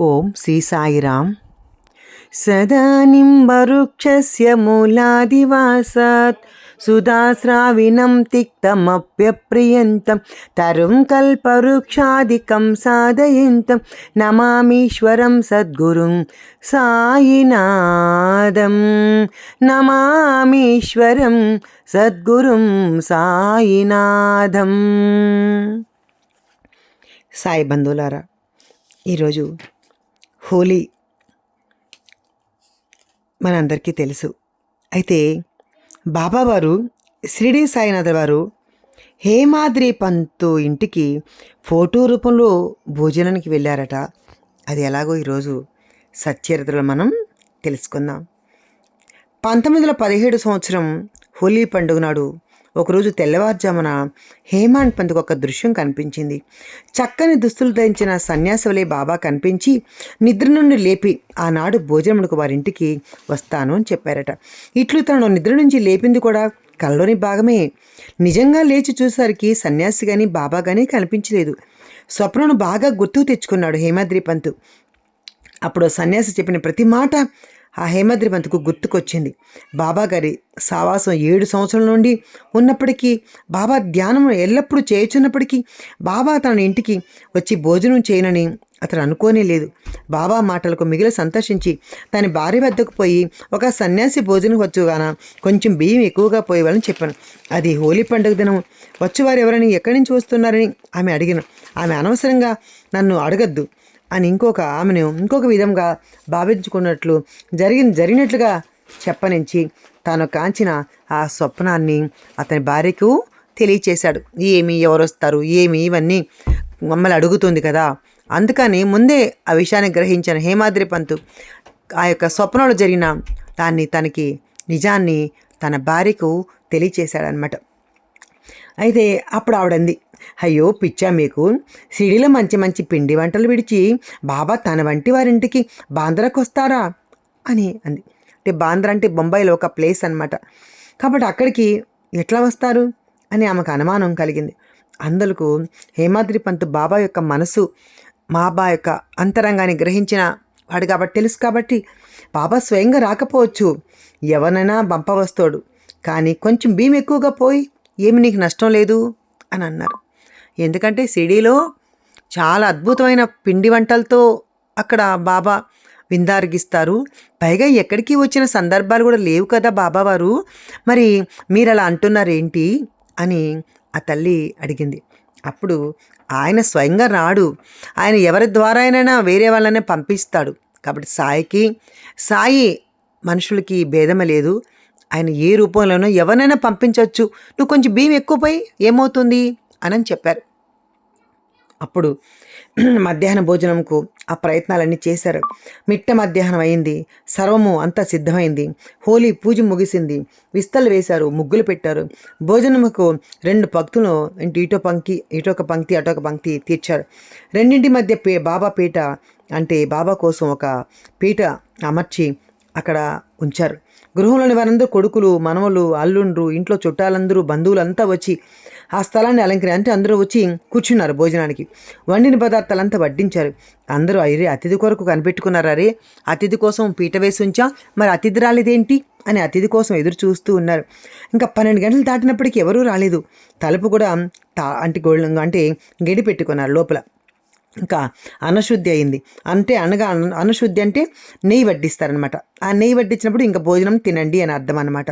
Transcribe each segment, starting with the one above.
ఓం శ్రీ సాయిరామ్. సదా నింబవృక్షస్య మూలాదివాసాత్. సుధాస్రావిణం తిక్తమప్యప్రియంతం తరుం కల్పవృక్షాదికం సాధయంతం. నమామీశ్వరం సద్గురుం సాయినాదం. నమామీశ్వరం సద్గురుం సాయినాథం సాయి బంధువులారా ఈరోజు హోలీ మనందరికీ తెలుసు. అయితే బాబావారు షిరిడి సాయినాథ వారు హేమాద్రి పంతు ఇంటికి ఫోటో రూపంలో భోజనానికి వెళ్ళారట. అది ఎలాగో ఈరోజు సచ్చరిత్రలో మనం తెలుసుకుందాం. పంతొమ్మిది వందల పదిహేడు సంవత్సరం హోలీ పండుగ నాడు ఒకరోజు తెల్లవారుజామున హేమాండ్ పంతుకు ఒక దృశ్యం కనిపించింది. చక్కని దుస్తులు ధరించిన సన్యాసవలే బాబా కనిపించి నిద్ర నుండి లేపి ఆనాడు భోజనమునకు వారింటికి వస్తాను అని చెప్పారట. ఇట్లు తను నిద్ర నుంచి లేపింది కూడా కళ్ళలోని భాగమే. నిజంగా లేచి చూసేసరికి సన్యాసి కానీ బాబా కానీ కనిపించలేదు. స్వప్నను బాగా గుర్తుకు తెచ్చుకున్నాడు హేమాద్రి పంతు. అప్పుడు సన్యాసి చెప్పిన ప్రతి మాట ఆ హేమాద్రి గుర్తుకొచ్చింది. బాబా గారి సావాసం ఏడు సంవత్సరాల నుండి ఉన్నప్పటికీ బాబా ధ్యానం ఎల్లప్పుడూ చేయుచున్నప్పటికీ బాబా తన ఇంటికి వచ్చి భోజనం చేయనని అతను అనుకోనే లేదు. బాబా మాటలకు మిగిలి సంతోషించి తన భార్య వద్దకు పోయి ఒక సన్యాసి భోజనం వచ్చుగాన కొంచెం బియ్యం ఎక్కువగా పోయేవాళ్ళని చెప్పాను. అది హోలీ పండుగ దినం. వచ్చేవారు ఎవరని ఎక్కడి నుంచి వస్తున్నారని ఆమె అడిగిన. ఆమె అనవసరంగా నన్ను అడగద్దు. అని ఇంకొక ఆమెను ఇంకొక విధంగా భావించుకున్నట్లు జరిగిన జరిగినట్లుగా చెప్పనించి తాను కాంచిన ఆ స్వప్నాన్ని అతని భార్యకు తెలియచేశాడు. ఏమి ఎవరు వస్తారు? ఏమి ఇవన్నీ మమ్మల్ని అడుగుతుంది కదా. అందుకని ముందే ఆ విషయాన్ని గ్రహించిన. హేమాద్రి పంతు ఆ యొక్క స్వప్నంలో జరిగిన దాన్ని తనకి నిజాన్ని తన భార్యకు తెలియచేశాడనమాట అయితే అప్పుడు ఆవిడంది అయ్యో పిచ్చా మీకు సిడీలో మంచి మంచి పిండి వంటలు విడిచి బాబా తన వంటి వారింటికి బాంద్రాకు వస్తారా అని అంది. అంటే బాంద్రా అంటే బొంబాయిలో ఒక ప్లేస్ అనమాట కాబట్టి అక్కడికి ఎట్లా వస్తారు? అని ఆమెకు అనుమానం కలిగింది. అందులకు హేమాద్రి పంతు బాబా యొక్క మనసు బాబా యొక్క అంతరంగాన్ని గ్రహించిన వాడు కాబట్టి తెలుసు కాబట్టి బాబా స్వయంగా రాకపోవచ్చు. ఎవరైనా పంపవస్తాడు కానీ కొంచెం భీమ్ ఎక్కువగా పోయి ఏమి నీకు నష్టం లేదు? అని అన్నారు. ఎందుకంటే సిడీలో చాలా అద్భుతమైన పిండి వంటలతో అక్కడ బాబా విందారగిస్తారు. పైగా ఎక్కడికి వచ్చిన సందర్భాలు కూడా లేవు కదా బాబావారు మరి మీరు అలా అంటున్నారేంటి? అని ఆ తల్లి అడిగింది. అప్పుడు ఆయన స్వయంగా రాడు. ఆయన ఎవరి ద్వారా అయినా వేరే వాళ్ళనే పంపిస్తాడు. కాబట్టి సాయికి సాయి మనుషులకి భేదమ లేదు. ఆయన ఏ రూపంలోనో ఎవరినైనా పంపించవచ్చు నువ్వు కొంచెం బియ్యం ఎక్కువపోయి ఏమవుతుంది? అని చెప్పారు. అప్పుడు మధ్యాహ్న భోజనంకు ఆ ప్రయత్నాలన్నీ చేశారు. మిట్ట మధ్యాహ్నం అయింది. సర్వము అంతా సిద్ధమైంది. హోలీ పూజ ముగిసింది. విస్తలు వేశారు. ముగ్గులు పెట్టారు. భోజనముకు రెండు పంక్తులు ఇంటి ఇటో పంక్తి ఇటొక పంక్తి అటొక పంక్తి తీర్చారు. రెండింటి మధ్య పే బాబా పీట అంటే బాబా కోసం ఒక పీట అమర్చి అక్కడ ఉంచారు. గృహంలోని వారందరూ కొడుకులు మనవలు అల్లుండ్రు ఇంట్లో చుట్టాలందరూ బంధువులంతా వచ్చి ఆ స్థలాన్ని అలంకరి అంటే అందరూ వచ్చి కూర్చున్నారు భోజనానికి. వండిన పదార్థాలంతా వడ్డించారు. అందరూ అరే అతిథి కొరకు కనిపెట్టుకున్నారు అరే అతిథి కోసం పీట వేసి ఉంచా? మరి అతిథి రాలేదేంటి? అని అతిథి కోసం ఎదురు చూస్తూ ఉన్నారు. ఇంకా పన్నెండు గంటలు దాటినప్పటికీ ఎవరూ రాలేదు. తలుపు కూడా తా అంటే గోల్డ్ అంటే గడి పెట్టుకున్నారు లోపల. ఇంకా అనశుద్ధి అయింది. అంటే అనగా అన- అనశుద్ధి అంటే నెయ్యి వడ్డిస్తారనమాట ఆ నెయ్యి వడ్డించినప్పుడు ఇంకా భోజనం తినండి అని అర్థం అనమాట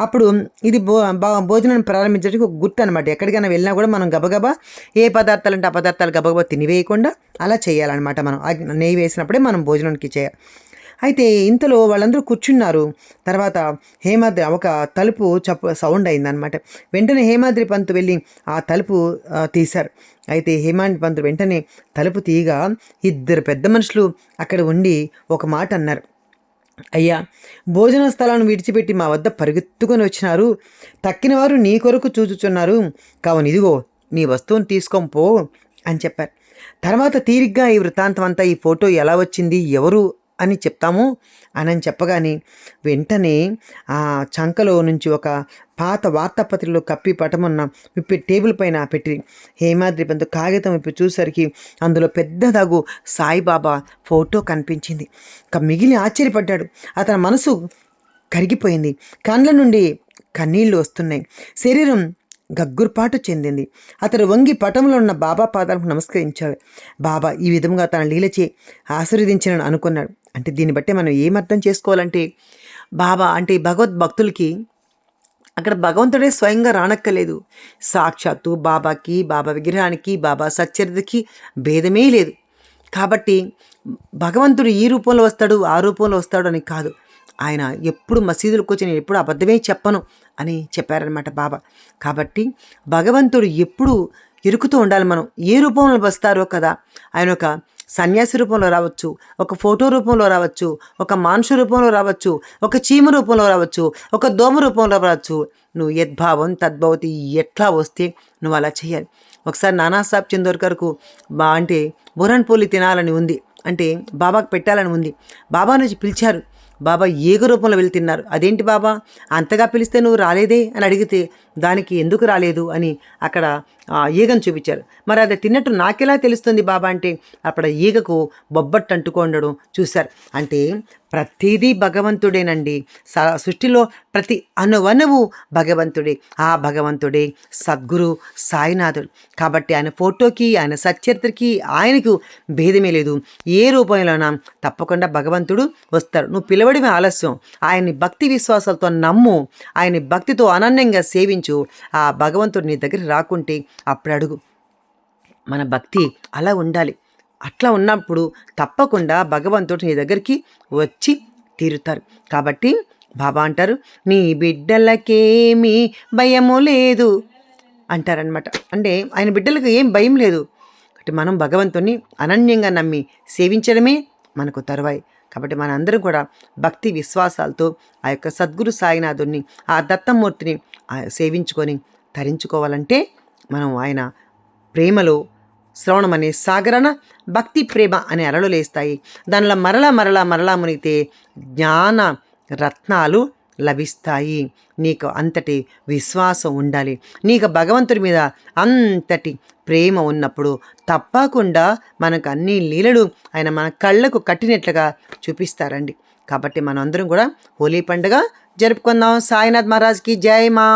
అప్పుడు ఇది భో బా- భోజనం ప్రారంభించడానికి ఒక గుర్తు అనమాట ఎక్కడికైనా వెళ్ళినా కూడా మనం గబగబా ఏ పదార్థాలు అంటే ఆ పదార్థాలు గబగబా తినివేయకుండా అలా చేయాలన్నమాట మనం. నెయ్యి వేసినప్పుడే మనం భోజనానికి చేయాలి అయితే ఇంతలో వాళ్ళందరూ కూర్చున్నారు. తర్వాత హేమాద్రి ఒక తలుపు చప్పు సౌండ్ అయిందనమాట వెంటనే హేమాద్రి పంత్ వెళ్ళి ఆ తలుపు తీశారు. అయితే హేమాద్రి పంత్ వెంటనే తలుపు తీయగా ఇద్దరు పెద్ద మనుషులు అక్కడ ఉండి ఒక మాట అన్నారు. అయ్యా భోజన స్థలాన్ని విడిచిపెట్టి మా వద్ద పరిగెత్తుకొని వచ్చినారు. తక్కినవారు నీ కొరకు చూచుచున్నారు. కావున ఇదిగో నీ వస్తువును తీసుకొని పో అని చెప్పారు. తర్వాత తీరిగ్గా ఈ వృత్తాంతం అంతా ఈ ఫోటో ఎలా వచ్చింది ఎవరు అని చెప్తాము అని చెప్పగానే వెంటనే ఆ చంకలో నుంచి ఒక పాత వార్తాపత్రికలో కప్పి పటమున్న విప్పి టేబుల్ పైన పెట్టి హేమాద్రి పంతు కాగితం విప్పి చూసరికి అందులో పెద్దదగు సాయిబాబా ఫోటో కనిపించింది. ఇక మిగిలి ఆశ్చర్యపడ్డాడు. అతని మనసు కరిగిపోయింది. కండ్ల నుండి కన్నీళ్ళు వస్తున్నాయి. శరీరం గగ్గుర్పాటు చెందింది. అతడు వంగి పటంలో ఉన్న బాబా పాదాలకు నమస్కరించాడు. బాబా ఈ విధంగా తన లీలచే ఆశీర్వదించాలని అనుకున్నాడు. అంటే దీన్ని బట్టి మనం ఏమర్థం చేసుకోవాలంటే బాబా అంటే భగవద్ భక్తులకి అక్కడ భగవంతుడే స్వయంగా రానక్కలేదు సాక్షాత్తు బాబాకి బాబా విగ్రహానికి బాబా సచ్చరితకి భేదమే లేదు. కాబట్టి భగవంతుడు ఈ రూపంలో వస్తాడు ఆ రూపంలో వస్తాడు అని కాదు. ఆయన ఎప్పుడు మసీదులకు వచ్చి నేను ఎప్పుడు అబద్ధమే చెప్పను అని చెప్పారనమాట బాబా. కాబట్టి భగవంతుడు ఎప్పుడు ఇరుకుతూ ఉండాలి మనం. ఏ రూపంలో వస్తారో కదా ఆయన ఒక సన్యాసి రూపంలో రావచ్చు ఒక ఫోటో రూపంలో రావచ్చు ఒక మానుషు రూపంలో రావచ్చు ఒక చీమ రూపంలో రావచ్చు ఒక దోమ రూపంలో రావచ్చు. నువ్వు యద్భావం తద్భవతి ఎట్లా వస్తే నువ్వు అలా చేయాలి. ఒకసారి నానాసాబ్ చందోర్ గారికి బా అంటే బురన్ పూలి తినాలని ఉంది. అంటే బాబాకు పెట్టాలని ఉంది. బాబా నుంచి పిలిచారు. బాబా ఏగు రూపంలో వెళ్ళి తిన్నారు. అదేంటి బాబా? అంతగా పిలిస్తే నువ్వు రాలేదే అని అడిగితే దానికి ఎందుకు రాలేదు అని అక్కడ ఆ ఈగను చూపించారు. మరి అది తిన్నట్టు నాకెలా తెలుస్తుంది బాబా అంటే అక్కడ ఈగకు బొబ్బట్టు అంటుకోండడం చూశారు. అంటే ప్రతిదీ భగవంతుడేనండి. స- సృష్టిలో ప్రతి అనువనువు భగవంతుడే. ఆ భగవంతుడే సద్గురు సాయినాథుడు. కాబట్టి ఆయన ఫోటోకి ఆయన సచ్చరిత్రకి ఆయనకు భేదమే లేదు. ఏ రూపంలోనా తప్పకుండా భగవంతుడు వస్తారు నువ్వు పిలవడమే ఆలస్యం. ఆయన్ని భక్తి విశ్వాసాలతో నమ్ము ఆయన్ని భక్తితో అనన్యంగా సేవించు. ఆ భగవంతుడు నీ దగ్గర రాకుంటే అప్పుడు అడుగు. మన భక్తి అలా ఉండాలి. అట్లా ఉన్నప్పుడు తప్పకుండా భగవంతుడు నీ దగ్గరికి వచ్చి తీరుతారు. కాబట్టి బాబా అంటారు నీ బిడ్డలకేమీ భయము లేదు అంటారనమాట అంటే ఆయన బిడ్డలకు ఏం భయం లేదు. కాబట్టి మనం భగవంతుని అనన్యంగా నమ్మి సేవించడమే మనకు తరువాయి. కాబట్టి మనందరం కూడా భక్తి విశ్వాసాలతో ఆ యొక్క సద్గురు సాయినాథుని ఆ దత్తమూర్తిని సేవించుకొని తరించుకోవాలంటే మనం ఆయన ప్రేమలో శ్రవణం అనే సాగరణ భక్తి ప్రేమ అనే అలలు లేస్తాయి. దానిలో మరలా మరలా మరలా మునిగితే జ్ఞాన రత్నాలు లభిస్తాయి. నీకు అంతటి విశ్వాసం ఉండాలి. నీకు భగవంతుడి మీద అంతటి ప్రేమ ఉన్నప్పుడు తప్పకుండా మనకు అన్ని లీలలు ఆయన మన కళ్ళకు కట్టినట్లుగా చూపిస్తారండి. కాబట్టి మనం అందరం కూడా హోలీ పండుగ జరుపుకుందాం. సాయినాథ్ మహారాజ్కి జై మా